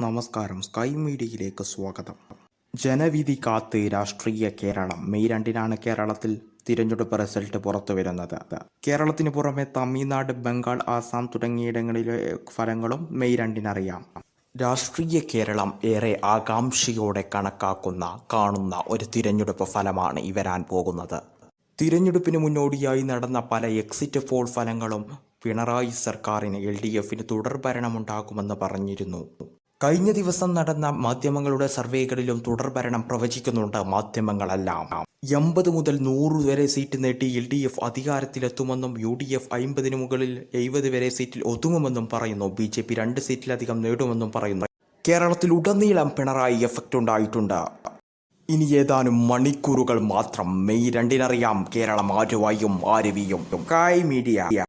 നമസ്കാരം. സ്കൈ മീഡിയയിലേക്ക് സ്വാഗതം. ജനവിധി കാത്ത് രാഷ്ട്രീയ കേരളം. മെയ് രണ്ടിനാണ് കേരളത്തിൽ തിരഞ്ഞെടുപ്പ് റിസൾട്ട് പുറത്തു വരുന്നത്. കേരളത്തിന് പുറമെ തമിഴ്നാട് ബംഗാൾ ആസാം തുടങ്ങിയിടങ്ങളിലെ ഫലങ്ങളും മെയ് രണ്ടിനറിയാം. രാഷ്ട്രീയ കേരളം ഏറെ ആകാംക്ഷയോടെ കണക്കാക്കുന്ന കാണുന്ന ഒരു തിരഞ്ഞെടുപ്പ് ഫലമാണ് ഈ വരാൻ പോകുന്നത്. തിരഞ്ഞെടുപ്പിന് മുന്നോടിയായി നടന്ന പല എക്സിറ്റ് പോൾ ഫലങ്ങളും പിണറായി സർക്കാരിന് എൽ ഡി എഫിന് തുടർഭരണമുണ്ടാകുമെന്ന് പറഞ്ഞിരുന്നു. കഴിഞ്ഞ ദിവസം നടന്ന മാധ്യമങ്ങളുടെ സർവേകളിലും തുടർഭരണം പ്രവചിക്കുന്നുണ്ട് മാധ്യമങ്ങളെല്ലാം. എൺപത് മുതൽ നൂറ് വരെ സീറ്റ് നേടി എൽ ഡി എഫ് അധികാരത്തിലെത്തുമെന്നും യു ഡി എഫ് അയിമ്പതിന് മുകളിൽ എഴുപത് വരെ സീറ്റിൽ ഒതുങ്ങുമെന്നും പറയുന്നു. ബി ജെ പി രണ്ട് സീറ്റിലധികം നേടുമെന്നും പറയുന്നു. കേരളത്തിൽ ഉടനീളം പിണറായി എഫക്റ്റ് ഉണ്ടായിട്ടുണ്ട്. ഇനി ഏതാനും മണിക്കൂറുകൾ മാത്രം മെയ് രണ്ടിനറിയാം കേരളം ആരുവായും ആരവിയും. കായ് മീഡിയ.